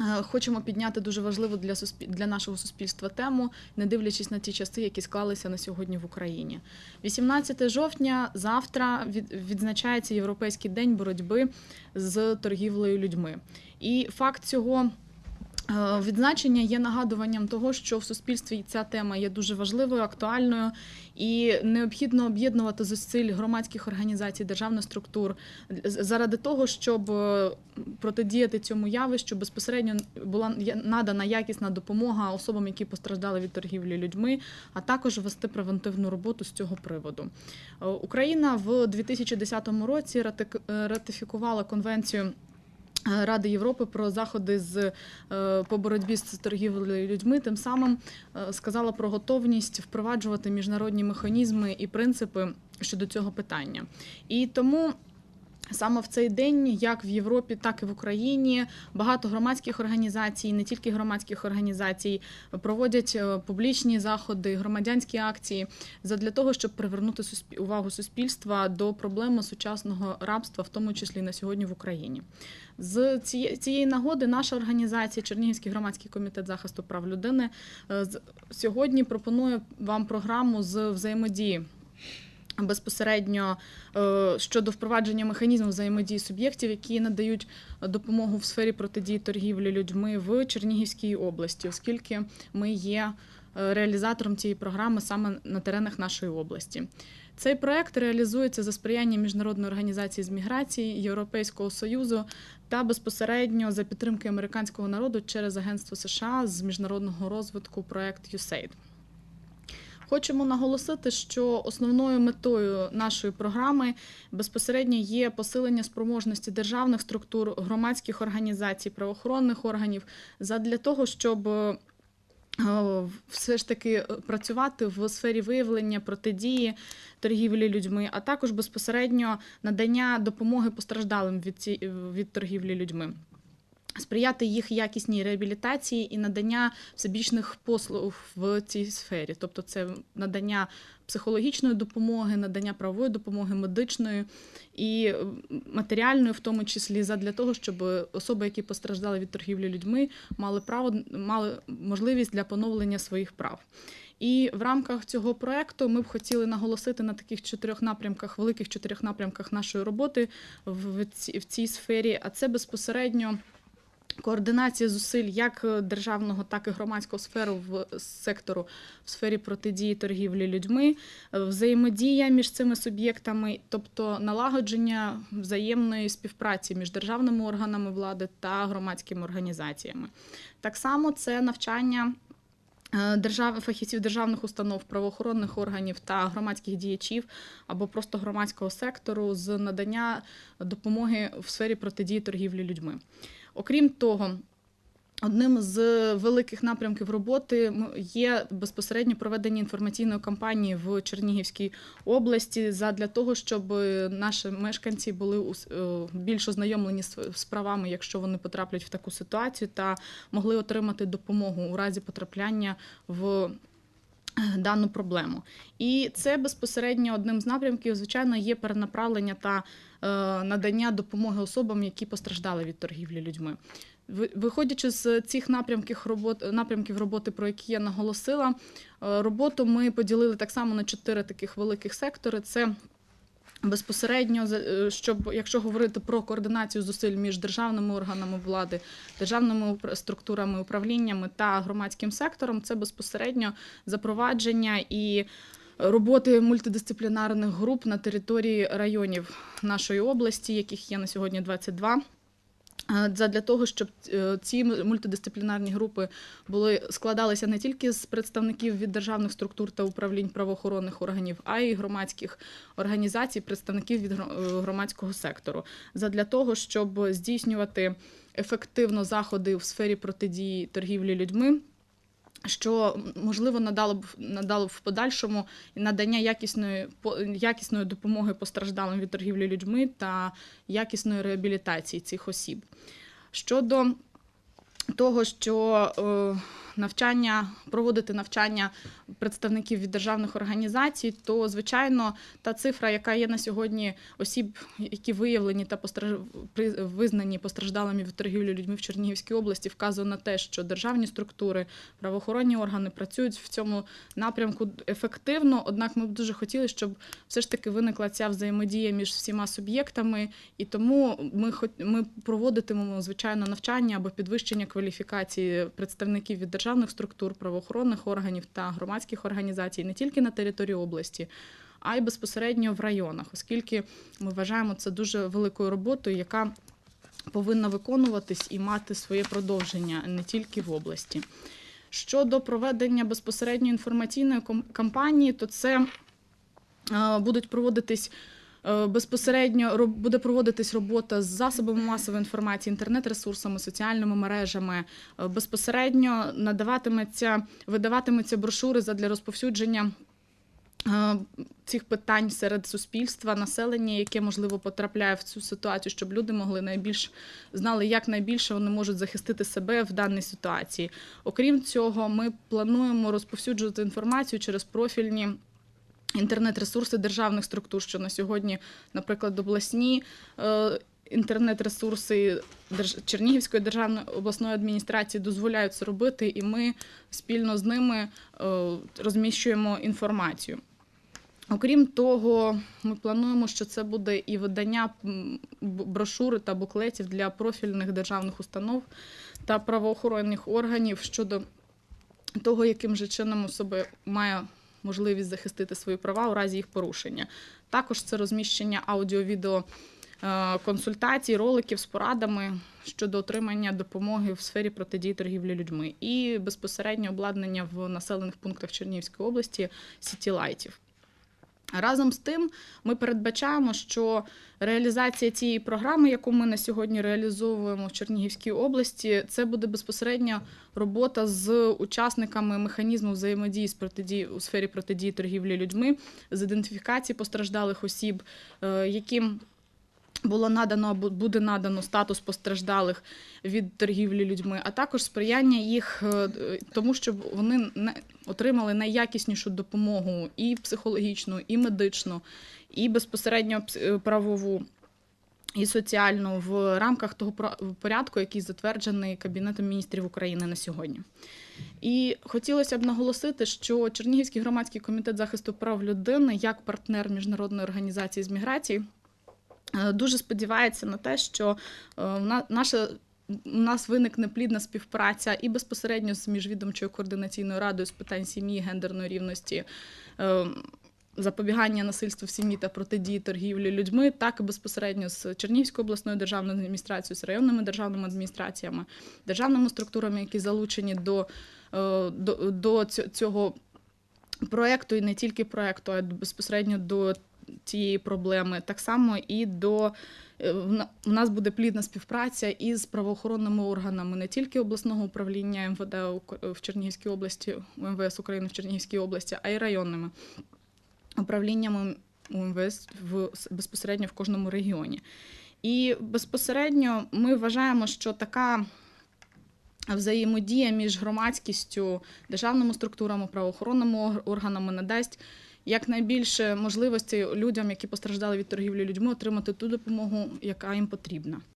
Е, Хочемо підняти дуже важливу для суспіль... для нашого суспільства тему, не дивлячись на ті часи, які склалися на сьогодні в Україні. 18 жовтня завтра від... відзначається Європейський день боротьби з торгівлею людьми. І факт цього. Е, Відзначення є нагадуванням того, що в суспільстві ця тема є дуже важливою, актуальною, і необхідно об'єднувати зусиль громадських організацій, державних структур заради того, щоб е, протидіяти цьому явищу, безпосередньо була надана якісна допомога особам, які постраждали від торгівлі людьми, а також вести превентивну роботу з цього приводу. Е, Україна в 2010 році ратифікувала конвенцію. Ради Європи про заходи з е, по боротьбі з торгівлею людьми, тим самим е, сказала про готовність впроваджувати міжнародні механізми і принципи щодо цього питання. І тому Саме в цей день, як в Європі, так і в Україні, багато громадських організацій, не тільки громадських організацій, проводять е, публічні заходи, громадянські акції задля того, щоб привернути увагу суспільства до проблеми сучасного рабства, в тому числі на сьогодні в Україні. З цієї, нагоди наша організація Чернігівський громадський комітет захисту прав людини е, сьогодні пропонує вам програму з взаємодії безпосередньо е, щодо впровадження механізму взаємодії суб'єктів, які надають допомогу в сфері протидії торгівлі людьми в Чернігівській області, оскільки ми є е, реалізатором цієї програми саме на теренах нашої області. Цей проект реалізується за сприяння міжнародної організації з міграції Європейського союзу та безпосередньо за підтримки американського народу через Агентство США з міжнародного розвитку проект USAID. Хочемо наголосити, що основною метою нашої програми безпосередньо є посилення спроможності державних структур, громадських організацій, правоохоронних органів задля того, щоб е, все ж таки працювати в сфері виявлення протидії торгівлі людьми, а також безпосередньо надання допомоги постраждалим від, ці, від торгівлі людьми. Сприяти їх якісній реабілітації і надання всебічних послуг в цій сфері, тобто це надання психологічної допомоги, надання правової допомоги, медичної і е, матеріальної, в тому числі, задля того, щоб особи, які постраждали від торгівлі людьми, мали право мали можливість для поновлення своїх прав. І в рамках цього проекту ми б хотіли наголосити на таких чотирьох напрямках, великих чотирьох напрямках нашої роботи в цій сфері. А це безпосередньо. Координація зусиль як державного, так і громадського сферу в сектору в сфері протидії торгівлі людьми, взаємодія між цими суб'єктами, тобто налагодження взаємної співпраці між державними органами влади та громадськими організаціями. Так само це навчання. е, Держав, фахівців державних установ, правоохоронних органів та громадських діячів або просто громадського сектору з надання допомоги в сфері протидії торгівлі людьми. Окрім того, одним з великих напрямків роботи є безпосередньо проведення інформаційної кампанії в Чернігівській області задля того, щоб наші мешканці були е, більш ознайомлені з правами, якщо вони потраплять в таку ситуацію, та могли отримати допомогу у разі потрапляння в дану проблему. І це безпосередньо одним з напрямків, звичайно, є перенаправлення та е, надання допомоги особам, які постраждали від торгівлі людьми. Ви- Виходячи з цих напрямків роботи, напрямків роботи, про які я наголосила, е, роботу ми поділили так само на чотири таких великих сектори. Це безпосередньо, е, щоб якщо говорити про координацію зусиль між державними органами влади, державними структурами, управліннями та громадським сектором, це безпосередньо запровадження і роботи мультидисциплінарних груп на території районів нашої області, яких є на сьогодні 22. Задля того, щоб е, ці мультидисциплінарні групи були складалися не тільки з представників від державних структур та управлінь правоохоронних органів, а й громадських організацій, представників від е, громадського сектору, задля того, щоб здійснювати ефективно заходи в сфері протидії торгівлі людьми. Що можливо надало б надало б в подальшому надання якісної якісної допомоги постраждалим від торгівлі людьми та якісної реабілітації цих осіб. Щодо того, що е, навчання, проводити навчання представників від державних організацій, то звичайно та цифра, яка є на сьогодні осіб, які виявлені та визнані постраждалими від торгівлі людьми в Чернігівській області, вказує на те, що державні структури, правоохоронні органи працюють в цьому напрямку ефективно. Однак ми б дуже хотіли, щоб все ж таки виникла ця взаємодія між всіма суб'єктами, і тому ми ми проводитимемо звичайно навчання або підвищення кваліфікації представників від державних структур, правоохоронних органів та громадських організацій не тільки на території області. А й безпосередньо в районах, оскільки ми вважаємо це дуже великою роботою, яка повинна виконуватись і мати своє продовження не тільки в області. Щодо проведення безпосередньо інформаційної кампанії, то це е, будуть проводитись безпосередньо роб- буде проводитись робота з засобами масової інформації, інтернет-ресурсами, соціальними мережами. Е, Безпосередньо надаватиметься, видаватимуться брошури задля розповсюдження. е, Цих питань серед суспільства, населення, яке можливо потрапляє в цю ситуацію, щоб люди могли найбільш знали, як найбільше вони можуть захистити себе в даній ситуації. Окрім цього, ми плануємо розповсюджувати інформацію через профільні інтернет-ресурси державних структур, що на сьогодні, наприклад, обласні. е, Інтернет-ресурси Чернігівської державної обласної адміністрації дозволяють це робити, і ми спільно з ними е, розміщуємо інформацію. Окрім того, ми плануємо, що це буде і видання брошури та буклетів для профільних державних установ та правоохоронних органів щодо того, яким же чином особа має можливість захистити свої права у разі їх порушення. Також це розміщення аудіо-відео е, консультацій, роликів з порадами щодо отримання допомоги в сфері протидії торгівлі людьми і безпосередньо обладнання в населених пунктах Чернігівської області сітілайтів. Разом з тим, ми передбачаємо, що реалізація цієї програми, яку ми на сьогодні реалізовуємо в Чернігівській області, це буде безпосередня робота з учасниками механізму взаємодії з протидії у сфері протидії торгівлі людьми, з ідентифікації постраждалих осіб, е, яким було надано буде надано статус постраждалих від торгівлі людьми, а також сприяння їх е, тому, щоб вони не- отримали найякіснішу допомогу і психологічну, і медичну, і безпосередньо е, правову. І соціальну в рамках того порядку, який затверджений Кабінетом міністрів України на сьогодні. І хотілося б наголосити, що Чернігівський громадський комітет захисту прав людини як партнер міжнародної організації з міграції дуже сподівається на те, що е, наша. У нас виникне плідна співпраця і безпосередньо з міжвідомчою координаційною радою з питань сім'ї, гендерної рівності, е, запобігання насильству в сім'ї та протидії торгівлі людьми, так і безпосередньо з Чернігівською обласною державною адміністрацією, з районними державними адміністраціями, державними структурами, які залучені до, е, до, до цього проекту, і не тільки проекту, а безпосередньо до цієї проблеми. Так само і до е, в нас буде плідна співпраця із правоохоронними органами не тільки обласного управління МВД в Чернігівській області, МВС України в Чернігівській області, а й районними управліннями УМВС в безпосередньо в кожному регіоні. І безпосередньо ми вважаємо, що така взаємодія між громадськістю, державними структурами, правоохоронними органами надасть якнайбільше можливостей людям, які постраждали від торгівлі людьми, отримати ту допомогу, яка їм потрібна.